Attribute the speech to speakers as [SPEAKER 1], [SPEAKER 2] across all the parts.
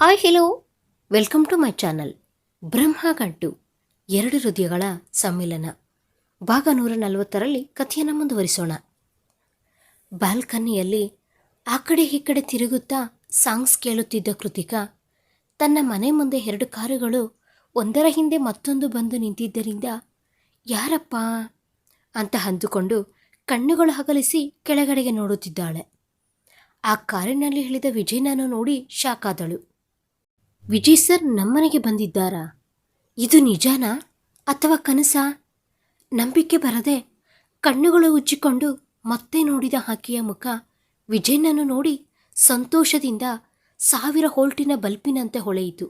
[SPEAKER 1] Hi hello welcome to my channel Brahmagantu ಎರಡು ಹೃದಯಗಳ ಸಮ್ಮಿಲನ. ಭಾಗ ನೂರ ನಲವತ್ತರಲ್ಲಿ ಕಥೆಯನ್ನು ಮುಂದುವರಿಸೋಣ. ಬಾಲ್ಕನಿಯಲ್ಲಿ ಆ ಕಡೆ ಈ ಕಡೆ ತಿರುಗುತ್ತಾ ಸಾಂಗ್ಸ್ ಕೇಳುತ್ತಿದ್ದ ಕೃತಿಕಾ ತನ್ನ ಮನೆ ಮುಂದೆ ಎರಡು ಕಾರುಗಳು ಒಂದರ ಹಿಂದೆ ಮತ್ತೊಂದು ಬಂದು ನಿಂತಿದ್ದರಿಂದ, ಯಾರಪ್ಪ? ಅಂತ ಅಂದುಕೊಂಡು ಕಣ್ಣುಗಳು ಹಗಲಿಸಿ ಕೆಳಗಡೆಗೆ ನೋಡುತ್ತಿದ್ದಾಳೆ. ಆ ಕಾರಿನಲ್ಲಿ ಇಳಿದ ವಿಜಯನನ್ನು ನೋಡಿ ಶಾಕ್ ಆದಳು. ವಿಜಯ್ ಸರ್ ನಮ್ಮನೆಗೆ ಬಂದಿದ್ದಾರಾ? ಇದು ನಿಜಾನಾ ಅಥವಾ ಕನಸ? ನಂಬಿಕೆ ಬರದೆ ಕಣ್ಣುಗಳು ಉಜ್ಜಿಕೊಂಡು ಮತ್ತೆ ನೋಡಿದ ಹಾಕಿಯ ಮುಖ ವಿಜಯ್ನನ್ನು ನೋಡಿ ಸಂತೋಷದಿಂದ ಸಾವಿರ ಹೋಲ್ಟಿನ ಬಲ್ಪಿನಂತೆ ಹೊಳೆಯಿತು.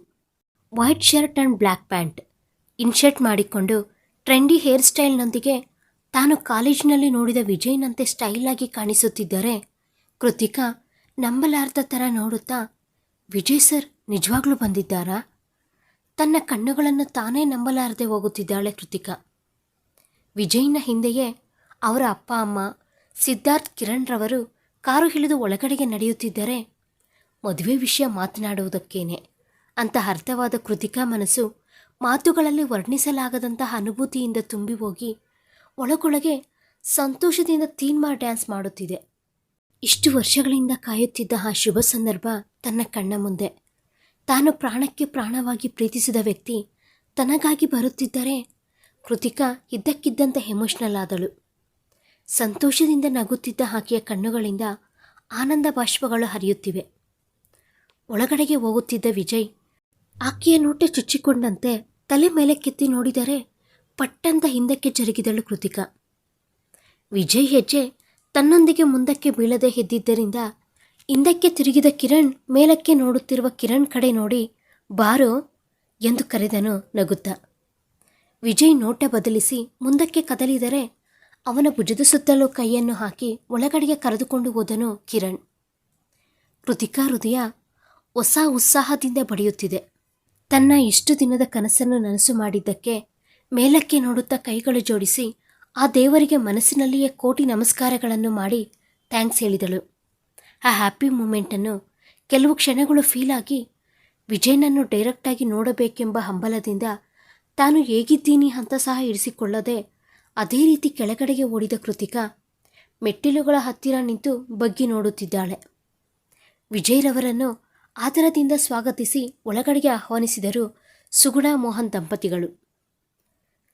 [SPEAKER 1] White shirt and black pant, inshirt ಮಾಡಿಕೊಂಡು ಟ್ರೆಂಡಿ ಹೇರ್ ಸ್ಟೈಲ್ನೊಂದಿಗೆ ತಾನು ಕಾಲೇಜಿನಲ್ಲಿ ನೋಡಿದ ವಿಜಯ್ನಂತೆ ಸ್ಟೈಲಾಗಿ ಕಾಣಿಸುತ್ತಿದ್ದರೆ ಕೃತಿಕಾ ನಂಬಲಾರ್ದ ಥರ ನೋಡುತ್ತಾ ವಿಜಯ್ ಸರ್ ನಿಜವಾಗ್ಲೂ ಬಂದಿದ್ದಾರಾ? ತನ್ನ ಕಣ್ಣುಗಳನ್ನು ತಾನೇ ನಂಬಲಾರದೆ ಹೋಗುತ್ತಿದ್ದಾಳೆ ಕೃತಿಕಾ. ವಿಜಯ್ನ ಹಿಂದೆಯೇ ಅವರ ಅಪ್ಪ, ಅಮ್ಮ, ಸಿದ್ಧಾರ್ಥ್, ಕಿರಣ್ ರವರು ಕಾರು ಹಿಡಿದು ಒಳಗಡೆಗೆ ನಡೆಯುತ್ತಿದ್ದರೆ ಮದುವೆ ವಿಷಯ ಮಾತನಾಡುವುದಕ್ಕೇನೆ. ಅಂತ ಅರ್ಥವಾದ ಕೃತಿಕಾ ಮನಸ್ಸು ಮಾತುಗಳಲ್ಲಿ ವರ್ಣಿಸಲಾಗದಂತಹ ಅನುಭೂತಿಯಿಂದ ತುಂಬಿ ಹೋಗಿ ಒಳಗೊಳಗೆ ಸಂತೋಷದಿಂದ ತೀನ್ಮಾ ಡ್ಯಾನ್ಸ್ ಮಾಡುತ್ತಿದೆ. ಇಷ್ಟು ವರ್ಷಗಳಿಂದ ಕಾಯುತ್ತಿದ್ದ ಆ ಶುಭ ಸಂದರ್ಭ ತನ್ನ ಕಣ್ಣ ಮುಂದೆ. ತಾನು ಪ್ರಾಣಕ್ಕೆ ಪ್ರಾಣವಾಗಿ ಪ್ರೀತಿಸಿದ ವ್ಯಕ್ತಿ ತನಗಾಗಿ ಬರುತ್ತಿದ್ದರೆ ಕೃತಿಕಾ ಇದ್ದಕ್ಕಿದ್ದಂತೆ ಎಮೋಷ್ನಲ್ ಆದಳು. ಸಂತೋಷದಿಂದ ನಗುತ್ತಿದ್ದ ಆಕೆಯ ಕಣ್ಣುಗಳಿಂದ ಆನಂದ ಬಾಷ್ಪಗಳು ಹರಿಯುತ್ತಿವೆ. ಒಳಗಡೆಗೆ ಹೋಗುತ್ತಿದ್ದ ವಿಜಯ್ ಆಕೆಯ ನೋಟ ಚುಚ್ಚಿಕೊಂಡಂತೆ ತಲೆ ಮೇಲೆ ಕೆತ್ತಿ ನೋಡಿದರೆ ಪಟ್ಟಂತ ಹಿಂದಕ್ಕೆ ಜರುಗಿದಳು ಕೃತಿಕಾ. ವಿಜಯ್ ಹೆಜ್ಜೆ ತನ್ನೊಂದಿಗೆ ಮುಂದಕ್ಕೆ ಬೀಳದೆ ಎದ್ದಿದ್ದರಿಂದ ಹಿಂದಕ್ಕೆ ತಿರುಗಿದ ಕಿರಣ್ ಮೇಲಕ್ಕೆ ನೋಡುತ್ತಿರುವ ಕಿರಣ್ ಕಡೆ ನೋಡಿ, ಬಾರೋ ಎಂದು ಕರೆದನು ನಗುತ್ತ. ವಿಜಯ್ ನೋಟ ಬದಲಿಸಿ ಮುಂದಕ್ಕೆ ಕದಲಿದರೆ ಅವನ ಭುಜದ ಸುತ್ತಲೂ ಕೈಯನ್ನು ಹಾಕಿ ಒಳಗಡೆಗೆ ಕರೆದುಕೊಂಡು ಹೋದನು ಕಿರಣ್. ಕೃತಿಕಾ ಹೃದಯ ಹೊಸ ಉತ್ಸಾಹದಿಂದ ಬಡಿಯುತ್ತಿದೆ. ತನ್ನ ಇಷ್ಟು ದಿನದ ಕನಸನ್ನು ನನಸು ಮಾಡಿದ್ದಕ್ಕೆ ಮೇಲಕ್ಕೆ ನೋಡುತ್ತಾ ಕೈಗಳು ಜೋಡಿಸಿ ಆ ದೇವರಿಗೆ ಮನಸ್ಸಿನಲ್ಲಿಯೇ ಕೋಟಿ ನಮಸ್ಕಾರಗಳನ್ನು ಮಾಡಿ ಥ್ಯಾಂಕ್ಸ್ ಹೇಳಿದಳು. ಆ ಹ್ಯಾಪಿ ಮೂಮೆಂಟನ್ನು ಕೆಲವು ಕ್ಷಣಗಳು ಫೀಲ್ ಆಗಿ ವಿಜಯನನ್ನು ಡೈರೆಕ್ಟಾಗಿ ನೋಡಬೇಕೆಂಬ ಹಂಬಲದಿಂದ ತಾನು ಹೇಗಿದ್ದೀನಿ ಅಂತ ಸಹ ಇರಿಸಿಕೊಳ್ಳದೆ ಅದೇ ರೀತಿ ಕೆಳಗಡೆಗೆ ಓಡಿದ ಕೃತಿಕಾ ಮೆಟ್ಟಿಲುಗಳ ಹತ್ತಿರ ನಿಂತು ಬಗ್ಗಿ ನೋಡುತ್ತಿದ್ದಾಳೆ. ವಿಜಯ್ರವರನ್ನು ಆದರದಿಂದ ಸ್ವಾಗತಿಸಿ ಒಳಗಡೆಗೆ ಆಹ್ವಾನಿಸಿದರು ಸುಗುಣ ಮೋಹನ್ ದಂಪತಿಗಳು.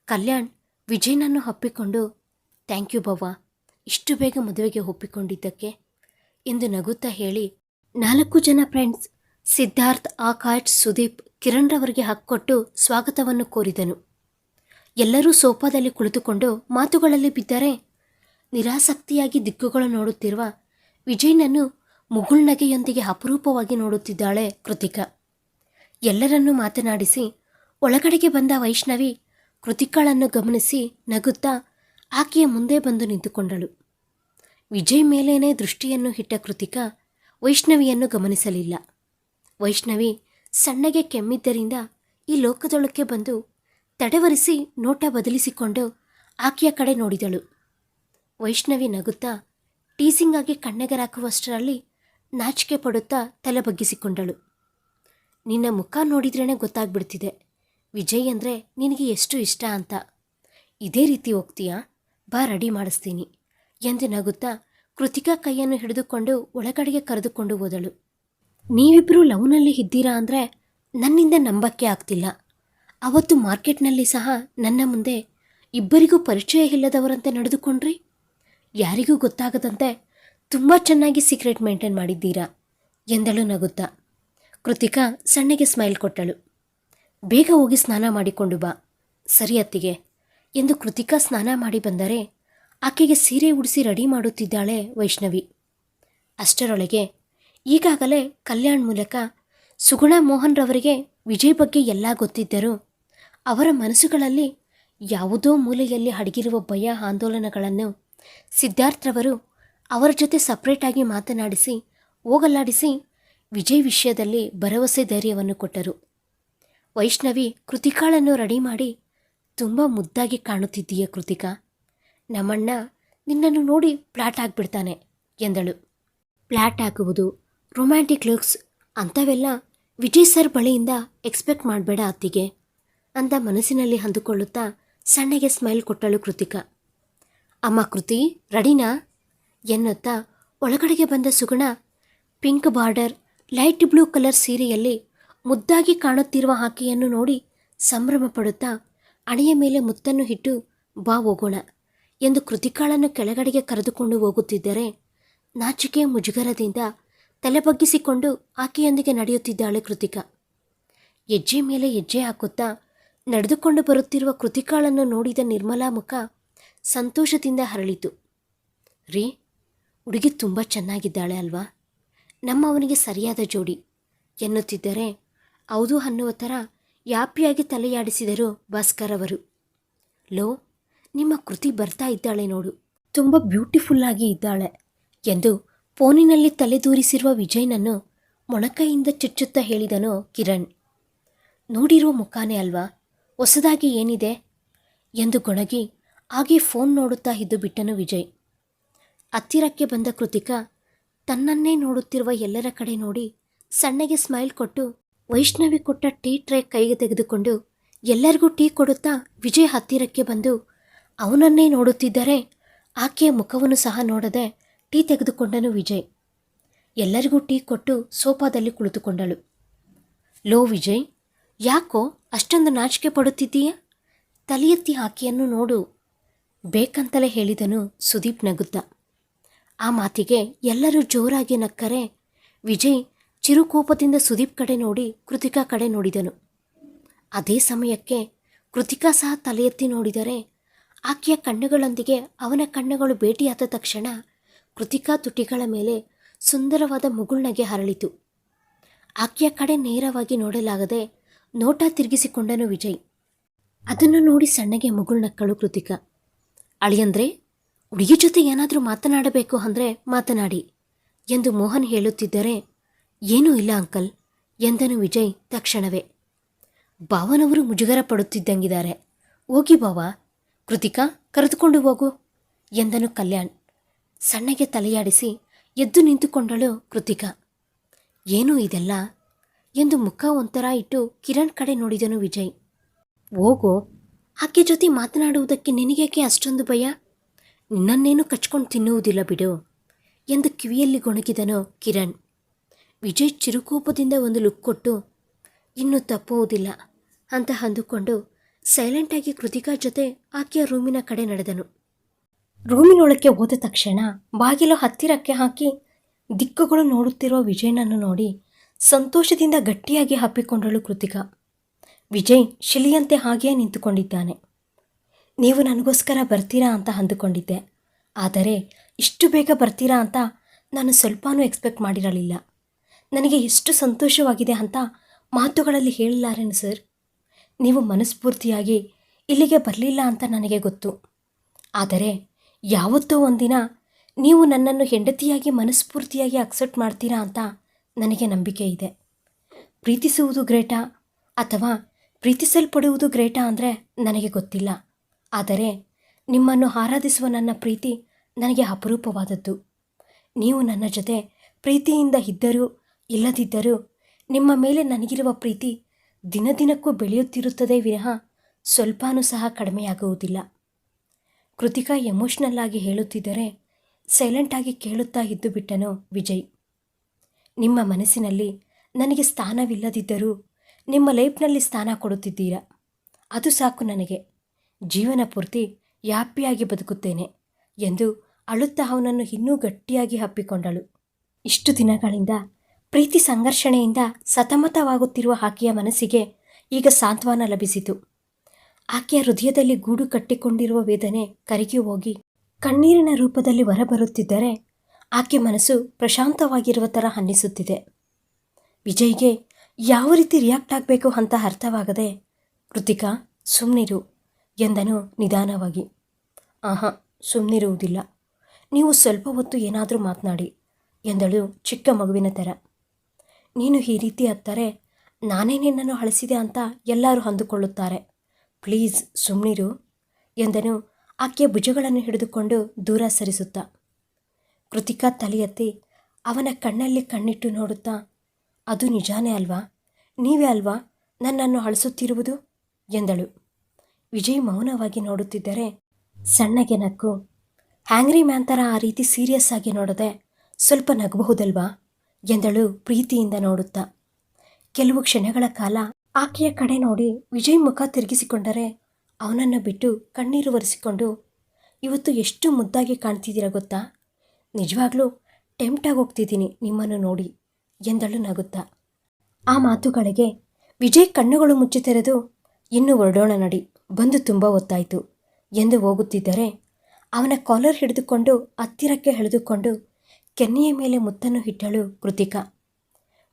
[SPEAKER 1] ಕಲ್ಯಾಣ್, ವಿಜಯ್ನನ್ನು ಒಪ್ಪಿಕೊಂಡು ಥ್ಯಾಂಕ್ ಯು ಬವ್ವ ಇಷ್ಟು ಬೇಗ ಮದುವೆಗೆ ಒಪ್ಪಿಕೊಂಡಿದ್ದಕ್ಕೆ ಎಂದು ನಗುತ್ತಾ ಹೇಳಿ, ನಾಲ್ಕು ಜನ ಫ್ರೆಂಡ್ಸ್, ಸಿದ್ಧಾರ್ಥ್, ಆಕಾಶ್, ಸುದೀಪ್, ಕಿರಣ್ರವರಿಗೆ ಹಕ್ಕೊಟ್ಟು ಸ್ವಾಗತವನ್ನು ಕೋರಿದನು. ಎಲ್ಲರೂ ಸೋಫಾದಲ್ಲಿ ಕುಳಿತುಕೊಂಡು ಮಾತುಗಳಲ್ಲಿ ಬಿದ್ದರೆ ನಿರಾಸಕ್ತಿಯಾಗಿ ದಿಕ್ಕುಗಳು ನೋಡುತ್ತಿರುವ ವಿಜಯ್ನನ್ನು ಮುಗುಳ್ನಗೆಯೊಂದಿಗೆ ಅಪರೂಪವಾಗಿ ನೋಡುತ್ತಿದ್ದಾಳೆ ಕೃತಿಕಾ. ಎಲ್ಲರನ್ನೂ ಮಾತನಾಡಿಸಿ, ಒಳಗಡೆಗೆ ಬಂದ ವೈಷ್ಣವಿ ಕೃತಿಕಾಳನ್ನು ಗಮನಿಸಿ ನಗುತ್ತಾ ಆಕೆಯ ಮುಂದೆ ಬಂದು ನಿಂತುಕೊಂಡಳು. ವಿಜಯ್ ಮೇಲೇನೇ ದೃಷ್ಟಿಯನ್ನು ಇಟ್ಟ ಕೃತಿಕಾ ವೈಷ್ಣವಿಯನ್ನು ಗಮನಿಸಲಿಲ್ಲ. ವೈಷ್ಣವಿ ಸಣ್ಣಗೆ ಕೆಮ್ಮಿದ್ದರಿಂದ ಈ ಲೋಕದೊಳಕ್ಕೆ ಬಂದು ತಡೆವರಿಸಿ ನೋಟ ಬದಲಿಸಿಕೊಂಡು ಆಕೆಯ ಕಡೆ ನೋಡಿದಳು. ವೈಷ್ಣವಿ ನಗುತ್ತಾ ಟೀಸಿಂಗ್ ಆಗಿ ಕಣ್ಣೆಗರಾಕುವಷ್ಟರಲ್ಲಿ ನಾಚಿಕೆ ಪಡುತ್ತಾ ತಲೆ ಬಗ್ಗಿಸಿಕೊಂಡಳು. ನಿನ್ನ ಮುಖ ನೋಡಿದ್ರೇ ಗೊತ್ತಾಗ್ಬಿಡ್ತಿದೆ. ವಿಜಯ್ ಅಂದರೆ ನಿನಗೆ ಎಷ್ಟು ಇಷ್ಟ ಅಂತ. ಇದೇ ರೀತಿ ಹೋಗ್ತೀಯಾ? ಬಾ, ರೆಡಿ ಮಾಡಿಸ್ತೀನಿ. ಎಂದು ನಗುತ್ತಾ ಕೃತಿಕಾ ಕೈಯನ್ನು ಹಿಡಿದುಕೊಂಡು ಒಳಗಡೆಗೆ ಕರೆದುಕೊಂಡು ಹೋದಳು. ನೀವಿಬ್ಬರು ಲವ್ನಲ್ಲಿ ಇದ್ದೀರಾ ಅಂದರೆ ನನ್ನಿಂದ ನಂಬಕ್ಕೆ ಆಗ್ತಿಲ್ಲ. ಅವತ್ತು ಮಾರ್ಕೆಟ್ನಲ್ಲಿ ಸಹ ನನ್ನ ಮುಂದೆ ಇಬ್ಬರಿಗೂ ಪರಿಚಯ ಇಲ್ಲದವರಂತೆ ನಡೆದುಕೊಂಡ್ರಿ? ಯಾರಿಗೂ ಗೊತ್ತಾಗದಂತೆ ತುಂಬ ಚೆನ್ನಾಗಿ ಸೀಕ್ರೆಟ್ ಮೇಂಟೈನ್ ಮಾಡಿದ್ದೀರಾ? ಎಂದಳು ನಗುತ್ತಾ. ಕೃತಿಕಾ ಸಣ್ಣಗೆ ಸ್ಮೈಲ್ ಕೊಟ್ಟಳು. ಬೇಗ ಹೋಗಿ ಸ್ನಾನ ಮಾಡಿಕೊಂಡು ಬಾ, ಸರಿ ಅತ್ತಿಗೆ, ಎಂದು ಕೃತಿಕಾ ಸ್ನಾನ ಮಾಡಿ ಬಂದರೆ ಆಕೆಗೆ ಸೀರೆ ಉಡಿಸಿ ರೆಡಿ ಮಾಡುತ್ತಿದ್ದಾಳೆ ವೈಷ್ಣವಿ. ಅಷ್ಟರೊಳಗೆ ಈಗಾಗಲೇ ಕಲ್ಯಾಣ್ ಮೂಲಕ ಸುಗುಣ ಮೋಹನ್ ರವರಿಗೆ ವಿಜಯ್ ಬಗ್ಗೆ ಎಲ್ಲ ಗೊತ್ತಿದ್ದರೂ ಅವರ ಮನಸ್ಸುಗಳಲ್ಲಿ ಯಾವುದೋ ಮೂಲೆಯಲ್ಲಿ ಅಡಗಿರುವ ಭಯ ಆಂದೋಲನಗಳನ್ನು ಸಿದ್ಧಾರ್ಥ್ರವರು ಅವರ ಜೊತೆ ಸಪ್ರೇಟಾಗಿ ಮಾತನಾಡಿಸಿ, ಹೋಗಲಾಡಿಸಿ ವಿಜಯ್ ವಿಷಯದಲ್ಲಿ ಭರವಸೆ ಧೈರ್ಯವನ್ನು ಕೊಟ್ಟರು. ವೈಷ್ಣವಿ ಕೃತಿಕಾಳನ್ನು ರೆಡಿ ಮಾಡಿ ತುಂಬ ಮುದ್ದಾಗಿ ಕಾಣುತ್ತಿದ್ದೀಯ ಕೃತಿಕಾ? ನಮ್ಮಣ್ಣ ನಿನ್ನನ್ನು ನೋಡಿ ಪ್ಲಾಟ್ ಆಗಿಬಿಡ್ತಾನೆ ಎಂದಳು. ಫ್ಲಾಟ್ ಹಾಕುವುದು ರೊಮ್ಯಾಂಟಿಕ್ ಲುಕ್ಸ್ ಅಂಥವೆಲ್ಲ ವಿಜಯ್ ಸರ್ ಬಳಿಯಿಂದ ಎಕ್ಸ್ಪೆಕ್ಟ್ ಮಾಡಬೇಡ ಅತ್ತಿಗೆ ಅಂತ ಮನಸ್ಸಿನಲ್ಲಿ ಅಂದುಕೊಳ್ಳುತ್ತಾ ಸಣ್ಣಗೆ ಸ್ಮೈಲ್ ಕೊಟ್ಟಳು ಕೃತಿಕಾ. ಅಮ್ಮ ಕೃತಿ, ರೆಡಿನಾ? ಎನ್ನುತ್ತಾ ಒಳಗಡೆಗೆ ಬಂದ Suguna pink border light blue colour ಸೀರೆಯಲ್ಲಿ ಮುದ್ದಾಗಿ ಕಾಣುತ್ತಿರುವ ಹಾಕಿಯನ್ನು ನೋಡಿ ಸಂಭ್ರಮ ಪಡುತ್ತಾ ಅಣೆಯ ಮೇಲೆ ಮುತ್ತನ್ನು ಇಟ್ಟು ಬಾ ಹೋಗೋಣ. ಎಂದು ಕೃತಿಕಾಳನ್ನು ಕೆಳಗಡೆಗೆ ಕರೆದುಕೊಂಡು ಹೋಗುತ್ತಿದ್ದರೆ ನಾಚಿಕೆ ಮುಜುಗರದಿಂದ ತಲೆ ಬಗ್ಗಿಸಿಕೊಂಡು ಆಕೆಯೊಂದಿಗೆ ನಡೆಯುತ್ತಿದ್ದಾಳೆ ಕೃತಿಕಾ. ಹೆಜ್ಜೆ ಮೇಲೆ ಹೆಜ್ಜೆ ಹಾಕುತ್ತಾ ನಡೆದುಕೊಂಡು ಬರುತ್ತಿರುವ ಕೃತಿಕಾಳನ್ನು ನೋಡಿದ ನಿರ್ಮಲಾ ಮುಖ ಸಂತೋಷದಿಂದ ಹರಳಿತು. ರೀ, ಹುಡುಗಿ ತುಂಬ ಚೆನ್ನಾಗಿದ್ದಾಳೆ ಅಲ್ವಾ? ನಮ್ಮವನಿಗೆ ಸರಿಯಾದ ಜೋಡಿ. ಎನ್ನುತ್ತಿದ್ದರೆ ಹೌದು ಅನ್ನುವ ಥರ ಯಾಪಿಯಾಗಿ ತಲೆಯಾಡಿಸಿದರು ಭಾಸ್ಕರ್ ಅವರು. ಲೋ ನಿಮ್ಮ ಕೃತಿ ಬರ್ತಾ ಇದ್ದಾಳೆ ನೋಡು. ತುಂಬ ಬ್ಯೂಟಿಫುಲ್ಲಾಗಿ ಇದ್ದಾಳೆ ಎಂದು ಫೋನಿನಲ್ಲಿ ತಲೆದೂರಿಸಿರುವ ವಿಜಯ್ನನ್ನು ಮೊಣಕೈಯಿಂದ ಚುಚ್ಚುತ್ತಾ ಹೇಳಿದನು ಕಿರಣ್. ನೋಡಿರುವ ಮುಖಾನೇ ಅಲ್ವಾ? ಹೊಸದಾಗಿ ಏನಿದೆ? ಎಂದು ಗೊಣಗಿ ಹಾಗೆ ಫೋನ್ ನೋಡುತ್ತಾ ಇದ್ದು ಬಿಟ್ಟನು ವಿಜಯ್. ಹತ್ತಿರಕ್ಕೆ ಬಂದ ಕೃತಿಕಾ ತನ್ನನ್ನೇ ನೋಡುತ್ತಿರುವ ಎಲ್ಲರ ಕಡೆ ನೋಡಿ ಸಣ್ಣಗೆ ಸ್ಮೈಲ್ ಕೊಟ್ಟು ವೈಷ್ಣವಿ ಕೊಟ್ಟ ಟೀ ಟ್ರೇ ಕೈಗೆ ತೆಗೆದುಕೊಂಡು ಎಲ್ಲರಿಗೂ ಟೀ ಕೊಡುತ್ತಾ ವಿಜಯ್ ಹತ್ತಿರಕ್ಕೆ ಬಂದು ಅವನನ್ನೇ ನೋಡುತ್ತಿದ್ದರೆ ಆಕೆಯ ಮುಖವನ್ನು ಸಹ ನೋಡದೆ ಟೀ ತೆಗೆದುಕೊಂಡನು ವಿಜಯ್. ಎಲ್ಲರಿಗೂ ಟೀ ಕೊಟ್ಟು ಸೋಫಾದಲ್ಲಿ ಕುಳಿತುಕೊಂಡಳು. ಲೋ ವಿಜಯ್, ಯಾಕೋ ಅಷ್ಟೊಂದು ನಾಚಿಕೆ ಪಡುತ್ತಿದ್ದೀಯ? ತಲೆಯೆತ್ತಿ ಆಕೆಯನ್ನು ನೋಡು, ಬೇಕಂತಲೇ ಹೇಳಿದನು ಸುದೀಪ್ ನಗುತ್ತಾ. ಆ ಮಾತಿಗೆ ಎಲ್ಲರೂ ಜೋರಾಗಿ ನಕ್ಕರೆ ವಿಜಯ್ ಚಿರುಕೋಪದಿಂದ ಸುದೀಪ್ ಕಡೆ ನೋಡಿ ಕೃತಿಕಾ ಕಡೆ ನೋಡಿದನು. ಅದೇ ಸಮಯಕ್ಕೆ ಕೃತಿಕಾ ಸಹ ತಲೆಯೆತ್ತಿ ನೋಡಿದರೆ ಆಕೆಯ ಕಣ್ಣುಗಳೊಂದಿಗೆ ಅವನ ಕಣ್ಣುಗಳು ಭೇಟಿಯಾದ ತಕ್ಷಣ ಕೃತಿಕಾ ತುಟಿಗಳ ಮೇಲೆ ಸುಂದರವಾದ ಮುಗುಳ್ನಗೆ ಹರಳಿತು. ಆಕೆಯ ಕಡೆ ನೇರವಾಗಿ ನೋಡಲಾಗದೆ ನೋಟ ತಿರುಗಿಸಿಕೊಂಡನು ವಿಜಯ್. ಅದನ್ನು ನೋಡಿ ಸಣ್ಣಗೆ ಮುಗುಳ್ನಕ್ಕಳು ಕೃತಿಕಾ. ಅಳಿಯಂದ್ರೆ ಹುಡುಗಿ ಜೊತೆ ಏನಾದರೂ ಮಾತನಾಡಬೇಕು ಅಂದರೆ ಮಾತನಾಡಿ ಎಂದು ಮೋಹನ್ ಹೇಳುತ್ತಿದ್ದರೆ, ಏನೂ ಇಲ್ಲ ಅಂಕಲ್ ಎಂದನು ವಿಜಯ್ ತಕ್ಷಣವೇ. ಭಾವನವರು ಮುಜುಗರ ಪಡುತ್ತಿದ್ದಂಗಿದ್ದಾರೆ. ಹೋಗಿ ಭಾವ ಕೃತಿಕಾ, ಕರೆದುಕೊಂಡು ಹೋಗು. ಎಂದನು ಕಲ್ಯಾಣ್. ಸಣ್ಣಗೆ ತಲೆಯಾಡಿಸಿ ಎದ್ದು ನಿಂತುಕೊಂಡಳು ಕೃತಿಕಾ. ಏನೂ ಇದೆಲ್ಲ? ಎಂದು ಮುಖ ಒಂಥರ ಇಟ್ಟು ಕಿರಣ್ ಕಡೆ ನೋಡಿದನು ವಿಜಯ್. ಹೋಗೋ. ಆಕೆ ಜೊತೆ ಮಾತನಾಡುವುದಕ್ಕೆ ನಿನಗೇಕೆ ಅಷ್ಟೊಂದು ಭಯ? ನಿನ್ನನ್ನೇನು ಕಚ್ಕೊಂಡು ತಿನ್ನುವುದಿಲ್ಲ ಬಿಡು, ಎಂದು ಕಿವಿಯಲ್ಲಿ ಗೊಣಗಿದನು ಕಿರಣ್. ವಿಜಯ್ ಚಿರುಕೋಪದಿಂದ ಒಂದು ಲುಕ್ ಕೊಟ್ಟು, ಇನ್ನೂ ತಪ್ಪುವುದಿಲ್ಲ ಅಂತ ಅಂದುಕೊಂಡು ಸೈಲೆಂಟಾಗಿ ಕೃತಿಕಾ ಜೊತೆ ಆಕೆಯ ರೂಮಿನ ಕಡೆ ನಡೆದನು. ರೂಮಿನೊಳಕ್ಕೆ ಹೋದ ತಕ್ಷಣ ಬಾಗಿಲು ಹತ್ತಿರಕ್ಕೆ ಹಾಕಿ ದಿಕ್ಕುಗಳು ನೋಡುತ್ತಿರುವ ವಿಜಯನನ್ನು ನೋಡಿ ಸಂತೋಷದಿಂದ ಗಟ್ಟಿಯಾಗಿ ಹಪ್ಪಿಕೊಂಡಳು ಕೃತಿಕಾ. ವಿಜಯ್ ಶಿಲಿಯಂತೆ ಹಾಗೆಯೇ ನಿಂತುಕೊಂಡಿದ್ದಾನೆ. ನೀವು ನನಗೋಸ್ಕರ ಬರ್ತೀರಾ ಅಂತ ಅಂದುಕೊಂಡಿದ್ದೆ. ಆದರೆ ಇಷ್ಟು ಬೇಗ ಬರ್ತೀರಾ ಅಂತ ನಾನು ಸ್ವಲ್ಪನೂ ಎಕ್ಸ್ಪೆಕ್ಟ್ ಮಾಡಿರಲಿಲ್ಲ. ನನಗೆ ಎಷ್ಟು ಸಂತೋಷವಾಗಿದೆ ಅಂತ ಮಾತುಗಳಲ್ಲಿ ಹೇಳಲಾರೇನು ಸರ್? ನೀವು ಮನಸ್ಫೂರ್ತಿಯಾಗಿ ಇಲ್ಲಿಗೆ ಬರಲಿಲ್ಲ ಅಂತ ನನಗೆ ಗೊತ್ತು. ಆದರೆ ಯಾವತ್ತೋ ಒಂದಿನ ನೀವು ನನ್ನನ್ನು ಹೆಂಡತಿಯಾಗಿ ಮನಸ್ಫೂರ್ತಿಯಾಗಿ ಅಕ್ಸೆಪ್ಟ್ ಮಾಡ್ತೀರಾ ಅಂತ ನನಗೆ ನಂಬಿಕೆ ಇದೆ. ಪ್ರೀತಿಸುವುದು ಗ್ರೇಟಾ ಅಥವಾ ಪ್ರೀತಿಸಲ್ಪಡುವುದು ಗ್ರೇಟಾ ಅಂದರೆ ನನಗೆ ಗೊತ್ತಿಲ್ಲ. ಆದರೆ ನಿಮ್ಮನ್ನು ಆರಾಧಿಸುವ ನನ್ನ ಪ್ರೀತಿ ನನಗೆ ಅಪರೂಪವಾದದ್ದು. ನೀವು ನನ್ನ ಜೊತೆ ಪ್ರೀತಿಯಿಂದ ಇದ್ದರೂ, ಇಲ್ಲದಿದ್ದರೂ ನಿಮ್ಮ ಮೇಲೆ ನನಗಿರುವ ಪ್ರೀತಿ ದಿನದಿನಕ್ಕೂ ಬೆಳೆಯುತ್ತಿರುತ್ತದೆ ವಿನಃ ಸ್ವಲ್ಪನೂ ಸಹ ಕಡಿಮೆಯಾಗುವುದಿಲ್ಲ. ಕೃತಿಕಾ ಎಮೋಷ್ನಲ್ ಆಗಿ ಹೇಳುತ್ತಿದ್ದರೆ ಸೈಲೆಂಟಾಗಿ ಕೇಳುತ್ತಾ ಇದ್ದು ಬಿಟ್ಟನು ವಿಜಯ್. ನಿಮ್ಮ ಮನಸ್ಸಿನಲ್ಲಿ ನನಗೆ ಸ್ಥಾನವಿಲ್ಲದಿದ್ದರೂ ನಿಮ್ಮ ಲೈಫ್ನಲ್ಲಿ ಸ್ಥಾನ ಕೊಡುತ್ತಿದ್ದೀರಾ? ಅದು ಸಾಕು ನನಗೆ. ಜೀವನ ಪೂರ್ತಿ ಯಾಪಿಯಾಗಿ ಬದುಕುತ್ತೇನೆ ಎಂದು ಅಳುತ್ತಾ ಅವನನ್ನು ಇನ್ನೂ ಗಟ್ಟಿಯಾಗಿ ಹಪ್ಪಿಕೊಂಡಳು ಇಷ್ಟು ದಿನಗಳಿಂದ ಪ್ರೀತಿ ಸಂಘರ್ಷಣೆಯಿಂದ ಸತಮತವಾಗುತ್ತಿರುವ ಆಕೆಯ ಮನಸ್ಸಿಗೆ ಈಗ ಸಾಂತ್ವನ ಲಭಿಸಿತು. ಆಕೆಯ ಹೃದಯದಲ್ಲಿ ಗೂಡು ಕಟ್ಟಿಕೊಂಡಿರುವ ವೇದನೆ ಕರಗಿ ಹೋಗಿ ಕಣ್ಣೀರಿನ ರೂಪದಲ್ಲಿ ಹೊರಬರುತ್ತಿದ್ದರೆ ಆಕೆ ಮನಸ್ಸು ಪ್ರಶಾಂತವಾಗಿರುವ ಥರ ಅನ್ನಿಸುತ್ತಿದೆ. ವಿಜಯ್ಗೆ ಯಾವ ರೀತಿ ರಿಯಾಕ್ಟ್ ಆಗಬೇಕು ಅಂತ ಅರ್ಥವಾಗದೆ, ಕೃತಿಕಾ, ಸುಮ್ನಿರು, ಎಂದನು ನಿಧಾನವಾಗಿ. ಆಹಾ ಸುಮ್ಮನಿರುವುದಿಲ್ಲ ನೀವು ಸ್ವಲ್ಪ ಹೊತ್ತು ಏನಾದರೂ ಮಾತನಾಡಿ, ಎಂದಳು ಚಿಕ್ಕ ಮಗುವಿನ ಥರ ನೀನು ಈ ರೀತಿ ಹತ್ತರೆ ನಾನೇ ನಿನ್ನನ್ನು ಅಳಿಸಿದೆ ಅಂತ ಎಲ್ಲರೂ ಅಂದುಕೊಳ್ಳುತ್ತಾರೆ. ಪ್ಲೀಸ್ ಸುಮ್ಮನಿರು ಎಂದನು. ಆಕೆಯ ಭುಜಗಳನ್ನು ಹಿಡಿದುಕೊಂಡು ದೂರ ಸರಿಸುತ್ತಾ. ಕೃತಿಕಾ ತಲೆಯತ್ತಿ ಅವನ ಕಣ್ಣಲ್ಲಿ ಕಣ್ಣಿಟ್ಟು ನೋಡುತ್ತಾ, ಅದು ನಿಜಾನೇ ಅಲ್ವಾ? ನೀವೇ ಅಲ್ವಾ ನನ್ನನ್ನು ಅಳಿಸುತ್ತಿರುವುದು? ಎಂದಳು. ವಿಜಯ್ ಮೌನವಾಗಿ ನೋಡುತ್ತಿದ್ದರೆ ಸಣ್ಣಗೆ ನಕ್ಕು, ಹ್ಯಾಂಗ್ರಿ ಮ್ಯಾನ್ ಥರ ಆ ರೀತಿ ಸೀರಿಯಸ್ ಆಗಿ ನೋಡದೆ ಸ್ವಲ್ಪ ನಗಬಹುದಲ್ವಾ? ಎಂದಳು ಪ್ರೀತಿಯಿಂದ ನೋಡುತ್ತಾ. ಕೆಲವು ಕ್ಷಣಗಳ ಕಾಲ ಆಕೆಯ ಕಡೆ ನೋಡಿ ವಿಜಯ್ ಮುಖ ತಿರುಗಿಸಿಕೊಂಡರೆ ಅವನನ್ನು ಬಿಟ್ಟು ಕಣ್ಣೀರು ಒರೆಸಿಕೊಂಡು, ಇವತ್ತು ಎಷ್ಟು ಮುದ್ದಾಗಿ ಕಾಣ್ತಿದ್ದೀರ ಗೊತ್ತಾ? ನಿಜವಾಗ್ಲೂ ಟೆಂಪ್ಟಾಗಿ ಹೋಗ್ತಿದ್ದೀನಿ ನಿಮ್ಮನ್ನು ನೋಡಿ, ಎಂದಳು ನಗುತ್ತಾ. ಆ ಮಾತುಗಳಿಗೆ ವಿಜಯ್ ಕಣ್ಣುಗಳು ಮುಚ್ಚಿ ತೆರೆದು, ಇನ್ನು ಹೊರಡೋಣ ನಡಿ, ಬಂದು ತುಂಬ ಹೊತ್ತಾಯಿತು, ಎಂದು ಹೋಗುತ್ತಿದ್ದರೆ ಅವನ ಕಾಲರ್ ಹಿಡಿದುಕೊಂಡು ಹತ್ತಿರಕ್ಕೆ ಎಳೆದುಕೊಂಡು ಕೆನ್ನೆಯ ಮೇಲೆ ಮುತ್ತನ್ನು ಇಟ್ಟಳು ಕೃತಿಕಾ.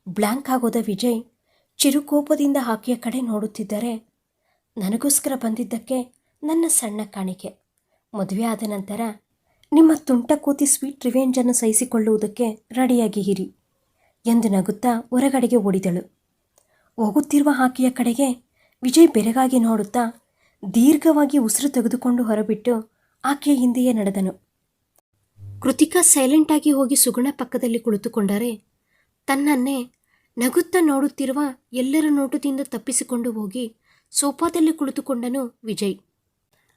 [SPEAKER 1] ಬ್ಲ್ಯಾಂಕ್ ಆಗೋದ ವಿಜಯ್ ಚಿರುಕೋಪದಿಂದ ಆಕೆಯ ಕಡೆ ನೋಡುತ್ತಿದ್ದರೆ ನನಗೋಸ್ಕರ ಬಂದಿದ್ದಕ್ಕೆ ನನ್ನ ಸಣ್ಣ ಕಾಣಿಕೆ. ಮದುವೆ ಆದ ನಂತರ ನಿಮ್ಮ ತುಂಟ ಕೂತಿ ಸ್ವೀಟ್ ರಿವೆಂಜನ್ನು ಸಹಿಸಿಕೊಳ್ಳುವುದಕ್ಕೆ ರೆಡಿಯಾಗಿ ಇರಿ ಎಂದು ನಗುತ್ತಾ ಹೊರಗಡೆಗೆ ಓಡಿದಳು. ಹೋಗುತ್ತಿರುವ ಆಕೆಯ ಕಡೆಗೆ ವಿಜಯ್ ಬೆರಗಾಗಿ ನೋಡುತ್ತಾ ದೀರ್ಘವಾಗಿ ಉಸಿರು ತೆಗೆದುಕೊಂಡು ಹೊರಬಿಟ್ಟು ಆಕೆಯ ಹಿಂದೆಯೇ ನಡೆದನು. ಕೃತಿಕಾ ಸೈಲೆಂಟಾಗಿ ಹೋಗಿ ಸುಗುಣ ಪಕ್ಕದಲ್ಲಿ ಕುಳಿತುಕೊಂಡರೆ ತನ್ನನ್ನೇ ನಗುತ್ತಾ ನೋಡುತ್ತಿರುವ ಎಲ್ಲರ ನೋಟದಿಂದ ತಪ್ಪಿಸಿಕೊಂಡು ಹೋಗಿ ಸೋಫಾದಲ್ಲಿ ಕುಳಿತುಕೊಂಡನು ವಿಜಯ್.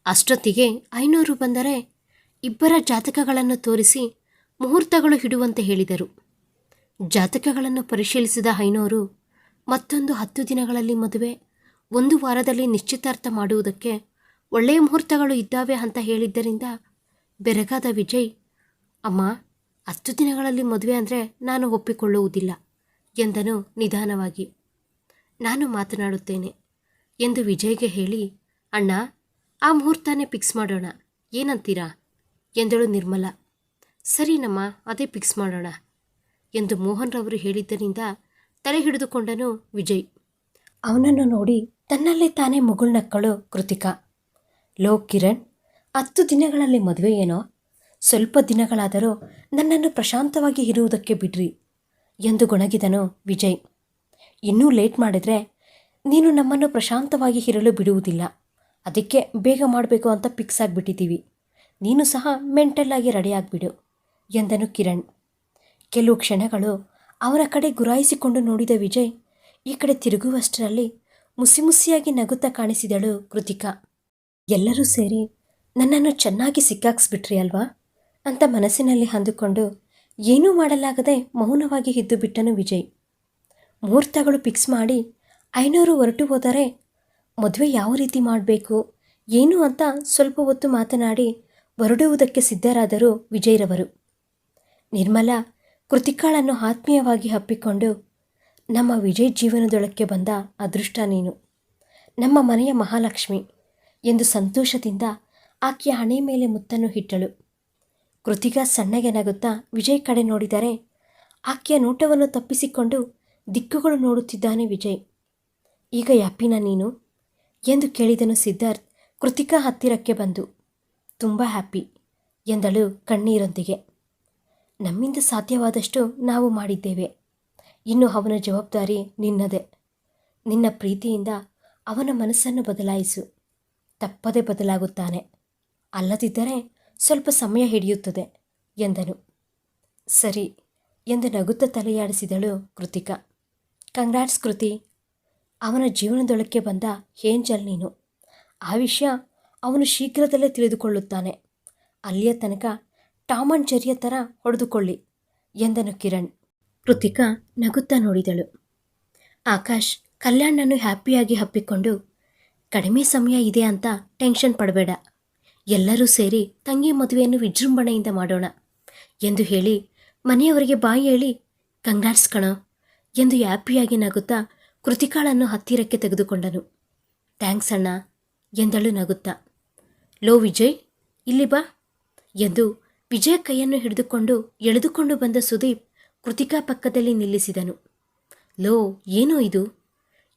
[SPEAKER 1] ಅಷ್ಟೊತ್ತಿಗೆ ಐನೂರು ಬಂದರೆ ಇಬ್ಬರ ಜಾತಕಗಳನ್ನು ತೋರಿಸಿ ಮುಹೂರ್ತಗಳು ಹಿಡುವಂತೆ ಹೇಳಿದರು. ಜಾತಕಗಳನ್ನು ಪರಿಶೀಲಿಸಿದ ಐನೂರು ಮತ್ತೊಂದು ಹತ್ತು ದಿನಗಳಲ್ಲಿ ಮದುವೆ, ಒಂದು ವಾರದಲ್ಲಿ ನಿಶ್ಚಿತಾರ್ಥ ಮಾಡುವುದಕ್ಕೆ ಒಳ್ಳೆಯ ಮುಹೂರ್ತಗಳು ಇದ್ದಾವೆ ಅಂತ ಹೇಳಿದ್ದರಿಂದ ಬೆರಗಾದ ವಿಜಯ್ ಅಮ್ಮ ಹತ್ತು ದಿನಗಳಲ್ಲಿ ಮದುವೆ ಅಂದರೆ ನಾನು ಒಪ್ಪಿಕೊಳ್ಳುವುದಿಲ್ಲ ಎಂದನು ನಿಧಾನವಾಗಿ. ನಾನು ಮಾತನಾಡುತ್ತೇನೆ ಎಂದು ವಿಜಯ್ಗೆ ಹೇಳಿ, ಅಣ್ಣ, ಆ ಮುಹೂರ್ತನೇ ಫಿಕ್ಸ್ ಮಾಡೋಣ, ಏನಂತೀರಾ? ಎಂದಳು ನಿರ್ಮಲ. ಸರಿನಮ್ಮ ಅದೇ ಫಿಕ್ಸ್ ಮಾಡೋಣ ಎಂದು ಮೋಹನ್ ರವರು ಹೇಳಿದ್ದರಿಂದ ತಲೆ ಹಿಡಿದುಕೊಂಡನು ವಿಜಯ್. ಅವನನ್ನು ನೋಡಿ ತನ್ನಲ್ಲೇ ತಾನೇ ಮುಗುಳ್ನಕ್ಕಳು ಕೃತಿಕಾ. ಲೋ ಕಿರಣ್ ಹತ್ತು ದಿನಗಳಲ್ಲಿ ಮದುವೆ ಏನೋ? ಸ್ವಲ್ಪ ದಿನಗಳಾದರೂ ನನ್ನನ್ನು ಪ್ರಶಾಂತವಾಗಿ ಇರುವುದಕ್ಕೆ ಬಿಡ್ರಿ ಎಂದು ಗೊಣಗಿದನು ವಿಜಯ್. ಇನ್ನೂ ಲೇಟ್ ಮಾಡಿದರೆ ನೀನು ನಮ್ಮನ್ನು ಪ್ರಶಾಂತವಾಗಿ ಇರಲು ಬಿಡುವುದಿಲ್ಲ. ಅದಕ್ಕೆ ಬೇಗ ಮಾಡಬೇಕು ಅಂತ ಫಿಕ್ಸ್ ಆಗಿಬಿಟ್ಟಿದ್ದೀವಿ. ನೀನು ಸಹ ಮೆಂಟಲ್ಲಾಗಿ ರೆಡಿಯಾಗಿಬಿಡು ಎಂದನು ಕಿರಣ್. ಕೆಲವು ಕ್ಷಣಗಳು ಅವರ ಕಡೆ ಗುರಾಯಿಸಿಕೊಂಡು ನೋಡಿದ ವಿಜಯ್ ಈ ಕಡೆ ತಿರುಗುವಷ್ಟರಲ್ಲಿ ಮುಸಿಮುಸಿಯಾಗಿ ನಗುತ್ತಾ ಕಾಣಿಸಿದಳು ಕೃತಿಕಾ. ಎಲ್ಲರೂ ಸೇರಿ ನನ್ನನ್ನು ಚೆನ್ನಾಗಿ ಸಿಕ್ಕಾಕ್ಸ್ಬಿಟ್ರಿ ಅಲ್ವಾ? ಅಂತ ಮನಸ್ಸಿನಲ್ಲಿ ಅಂದುಕೊಂಡು ಏನೂ ಮಾಡಲಾಗದೆ ಮೌನವಾಗಿ ಇದ್ದು ಬಿಟ್ಟನು ವಿಜಯ್. ಮುಹೂರ್ತಗಳು ಫಿಕ್ಸ್ ಮಾಡಿ ಐನೂರು ಹೊರಟು ಹೋದರೆ ಮದುವೆ ಯಾವ ರೀತಿ ಮಾಡಬೇಕು, ಏನು ಅಂತ ಸ್ವಲ್ಪ ಹೊತ್ತು ಮಾತನಾಡಿ ಹೊರಡುವುದಕ್ಕೆ ಸಿದ್ಧರಾದರು ವಿಜಯ್ರವರು. ನಿರ್ಮಲಾ ಕೃತಿಕಾಳನ್ನು ಆತ್ಮೀಯವಾಗಿ ಹಪ್ಪಿಕೊಂಡು ನಮ್ಮ ವಿಜಯ್ ಜೀವನದೊಳಕ್ಕೆ ಬಂದ ಅದೃಷ್ಟ ನೀನು. ನಮ್ಮ ಮನೆಯ ಮಹಾಲಕ್ಷ್ಮಿ ಎಂದು ಸಂತೋಷದಿಂದ ಆಕೆಯ ಹಣೆ ಮೇಲೆ ಮುತ್ತನ್ನು ಇಟ್ಟಳು. ಕೃತಿಕಾ ಸಣ್ಣಗೆ ನಗುತ್ತಾ ವಿಜಯ್ ಕಡೆ ನೋಡಿದರೆ ಆಕೆಯ ನೋಟವನ್ನು ತಪ್ಪಿಸಿಕೊಂಡು ದಿಕ್ಕುಗಳು ನೋಡುತ್ತಿದ್ದಾನೆ ವಿಜಯ್. ಈಗ ಯಾಪಿನ ನೀನು? ಎಂದು ಕೇಳಿದನು ಸಿದ್ಧಾರ್ಥ್ ಕೃತಿಕಾ ಹತ್ತಿರಕ್ಕೆ ಬಂದು. ತುಂಬ ಹ್ಯಾಪಿ ಎಂದಳು ಕಣ್ಣೀರೊಂದಿಗೆ. ನಮ್ಮಿಂದ ಸಾಧ್ಯವಾದಷ್ಟು ನಾವು ಮಾಡಿದ್ದೇವೆ. ಇನ್ನು ಅವನ ಜವಾಬ್ದಾರಿ ನಿನ್ನದೇ. ನಿನ್ನ ಪ್ರೀತಿಯಿಂದ ಅವನ ಮನಸ್ಸನ್ನು ಬದಲಾಯಿಸು. ತಪ್ಪದೆ ಬದಲಾಗುತ್ತಾನೆ. ಅಲ್ಲದಿದ್ದರೆ ಸ್ವಲ್ಪ ಸಮಯ ಹಿಡಿಯುತ್ತದೆ ಎಂದನು. ಸರಿ ಎಂದು ನಗುತ್ತಾ ತಲೆಯಾಡಿಸಿದಳು ಕೃತಿಕಾ. ಕಂಗ್ರಾಟ್ಸ್ ಕೃತಿ, ಅವನ ಜೀವನದೊಳಕ್ಕೆ ಬಂದ ಏಂಜಲ್ ನೀನು. ಆ ವಿಷಯ ಅವನು ಶೀಘ್ರದಲ್ಲೇ ತಿಳಿದುಕೊಳ್ಳುತ್ತಾನೆ. ಅಲ್ಲಿಯ ತನಕ ಟಾಮ್ ಅಂಡ್ ಥರ ಹೊಡೆದುಕೊಳ್ಳಿ ಎಂದನು ಕಿರಣ್. ಕೃತಿಕಾ ನಗುತ್ತಾ ನೋಡಿದಳು. ಆಕಾಶ್ ಕಲ್ಯಾಣನ್ನು ಹ್ಯಾಪಿಯಾಗಿ ಹಪ್ಪಿಕೊಂಡು ಕಡಿಮೆ ಸಮಯ ಇದೆ ಅಂತ ಟೆನ್ಷನ್ ಪಡಬೇಡ. ಎಲ್ಲರೂ ಸೇರಿ ತಂಗಿ ಮದುವೆಯನ್ನು ವಿಜೃಂಭಣೆಯಿಂದ ಮಾಡೋಣ ಎಂದು ಹೇಳಿ ಮನೆಯವರಿಗೆ ಬಾಯಿ ಹೇಳಿ ಕಂಗ್ರಾಟ್ಸ್ ಕಣ ಎಂದು ಹ್ಯಾಪಿಯಾಗಿ ನಗುತ್ತಾ ಕೃತಿಕಾಳನ್ನು ಹತ್ತಿರಕ್ಕೆ ತೆಗೆದುಕೊಂಡನು. ಥ್ಯಾಂಕ್ಸ್ ಅಣ್ಣ ಎಂದಳು ನಗುತ್ತಾ. ಲೋ ವಿಜಯ್, ಇಲ್ಲಿ ಬಾ ಎಂದು ವಿಜಯ ಕೈಯನ್ನು ಹಿಡಿದುಕೊಂಡು ಎಳೆದುಕೊಂಡು ಬಂದ ಸುದೀಪ್ ಕೃತಿಕಾ ಪಕ್ಕದಲ್ಲಿ ನಿಲ್ಲಿಸಿದನು. ಲೋ, ಏನೋ ಇದು?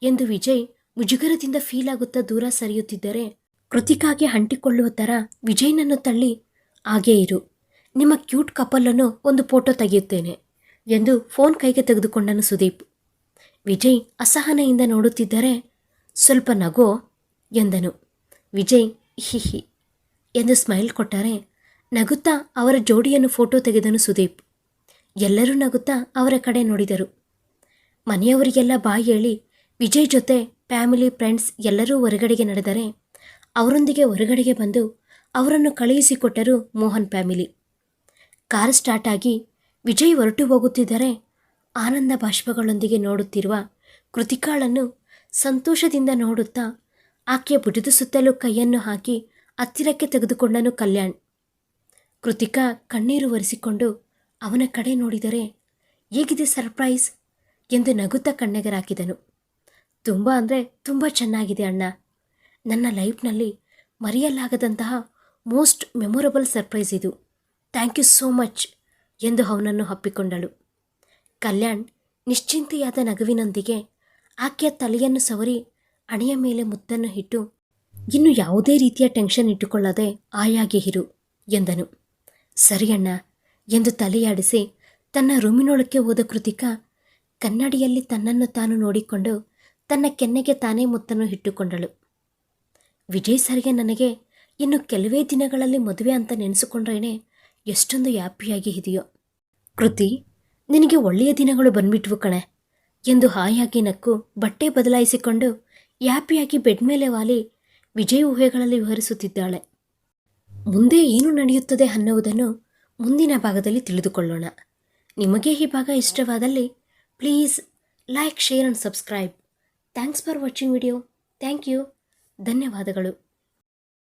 [SPEAKER 1] ಎಂದು ವಿಜಯ್ ಮುಜುಗರದಿಂದ ಫೀಲ್ ಆಗುತ್ತಾ ದೂರ ಸರಿಯುತ್ತಿದ್ದರೆ ಕೃತಿಕಾಗೆ ಅಂಟಿಕೊಳ್ಳುವ ಥರ ವಿಜಯ್ನನ್ನು ತಳ್ಳಿ ಹಾಗೇ ಇರು. ನಿಮ್ಮ ಕ್ಯೂಟ್ ಕಪಲನ್ನು ಒಂದು ಫೋಟೋ ತೆಗೆಯುತ್ತೇನೆ ಎಂದು ಫೋನ್ ಕೈಗೆ ತೆಗೆದುಕೊಂಡನು ಸುದೀಪ್. ವಿಜಯ್ ಅಸಹನೆಯಿಂದ ನೋಡುತ್ತಿದ್ದರೆ ಸ್ವಲ್ಪ ನಗೋ ಎಂದನು. ವಿಜಯ್ ಹಿಹಿ ಎಂದು ಸ್ಮೈಲ್ ಕೊಟ್ಟರೆ ನಗುತ್ತಾ ಅವರ ಜೋಡಿಯನ್ನು ಫೋಟೋ ತೆಗೆದನು ಸುದೀಪ್. ಎಲ್ಲರೂ ನಗುತ್ತಾ ಅವರ ಕಡೆ ನೋಡಿದರು. ಮನೆಯವರಿಗೆಲ್ಲ ಬಾಯಿ ಹೇಳಿ ವಿಜಯ್ ಜೊತೆ ಫ್ಯಾಮಿಲಿ, ಫ್ರೆಂಡ್ಸ್ ಎಲ್ಲರೂ ಹೊರಗಡೆಗೆ ನಡೆದರೆ ಅವರೊಂದಿಗೆ ಹೊರಗಡೆಗೆ ಬಂದು ಅವರನ್ನು ಕಳುಹಿಸಿಕೊಟ್ಟರು ಮೋಹನ್ ಫ್ಯಾಮಿಲಿ. ಕಾರ್ ಸ್ಟಾರ್ಟ್ ಆಗಿ ವಿಜಯ್ ಹೊರಟು ಹೋಗುತ್ತಿದ್ದರೆ ಆನಂದ ಬಾಷ್ಪಗಳೊಂದಿಗೆ ನೋಡುತ್ತಿರುವ ಕೃತಿಕಾಳನ್ನು ಸಂತೋಷದಿಂದ ನೋಡುತ್ತಾ ಆಕೆಯ ಭುಜದ ಸುತ್ತಲೂ ಕೈಯನ್ನು ಹಾಕಿ ಹತ್ತಿರಕ್ಕೆ ತೆಗೆದುಕೊಂಡನು ಕಲ್ಯಾಣ್. ಕೃತಿಕಾ ಕಣ್ಣೀರು ಒರೆಸಿಕೊಂಡು ಅವನ ಕಡೆ ನೋಡಿದರೆ, ಹೇಗಿದೆ ಸರ್ಪ್ರೈಸ್? ಎಂದು ನಗುತ್ತಾ ಕಣ್ಣೆಗರಾಕಿದನು. ತುಂಬ ಅಂದರೆ ತುಂಬ ಚೆನ್ನಾಗಿದೆ ಅಣ್ಣ. ನನ್ನ ಲೈಫ್ನಲ್ಲಿ ಮರೆಯಲಾಗದಂತಹ ಮೋಸ್ಟ್ ಮೆಮೊರಬಲ್ ಸರ್ಪ್ರೈಸ್ ಇದು. ಥ್ಯಾಂಕ್ ಯು ಸೋ ಮಚ್ ಎಂದು ಅವನನ್ನು ಹಪ್ಪಿಕೊಂಡಳು ಕಲ್ಯಾಣ್ ನಿಶ್ಚಿಂತೆಯಾದ ನಗುವಿನೊಂದಿಗೆ ಆಕೆಯ ತಲೆಯನ್ನು ಸವರಿ ಹಣೆಯ ಮೇಲೆ ಮುತ್ತನ್ನು ಇಟ್ಟು, ಇನ್ನು ಯಾವುದೇ ರೀತಿಯ ಟೆನ್ಷನ್ ಇಟ್ಟುಕೊಳ್ಳದೆ ಆಯಾಗಿ ಇರು, ಎಂದನು. ಸರಿಯಣ್ಣ ಎಂದು ತಲೆಯಾಡಿಸಿ ತನ್ನ ರೂಮಿನೊಳಕ್ಕೆ ಹೋದ ಕೃತಿಕ ಕನ್ನಡಿಯಲ್ಲಿ ತನ್ನನ್ನು ತಾನು ನೋಡಿಕೊಂಡು ತನ್ನ ಕೆನ್ನೆಗೆ ತಾನೇ ಮುತ್ತನ್ನು ಇಟ್ಟುಕೊಂಡಳು. ವಿಜಯ್ ಸರ್ಗೆ ನನಗೆ ಇನ್ನು ಕೆಲವೇ ದಿನಗಳಲ್ಲಿ ಮದುವೆ ಅಂತ ನೆನೆಸಿಕೊಂಡ್ರೇನೆ ಎಷ್ಟೊಂದು ಹ್ಯಾಪಿಯಾಗಿ ಇದೆಯೋ. ಕೃತಿ, ನಿನಗೆ ಒಳ್ಳೆಯ ದಿನಗಳು ಬಂದ್ಬಿಟ್ವು ಕಣೆ. ಎಂದು ಹಾಯಾಗಿ ನಕ್ಕು ಬಟ್ಟೆ ಬದಲಾಯಿಸಿಕೊಂಡು ಹ್ಯಾಪಿಯಾಗಿ ಬೆಡ್ ಮೇಲೆ ವಾಲಿ ವಿಜಯ್ ಊಹೆಗಳಲ್ಲಿ ವಿವರಿಸುತ್ತಿದ್ದಾಳೆ ಮುಂದೆ ಏನು ನಡೆಯುತ್ತದೆ ಅನ್ನುವುದನ್ನು ಮುಂದಿನ ಭಾಗದಲ್ಲಿ ತಿಳಿದುಕೊಳ್ಳೋಣ. ನಿಮಗೆ ಈ ಭಾಗ ಇಷ್ಟವಾದಲ್ಲಿ please like, share and subscribe. Thanks for watching video. Thank you. ಧನ್ಯವಾದಗಳು.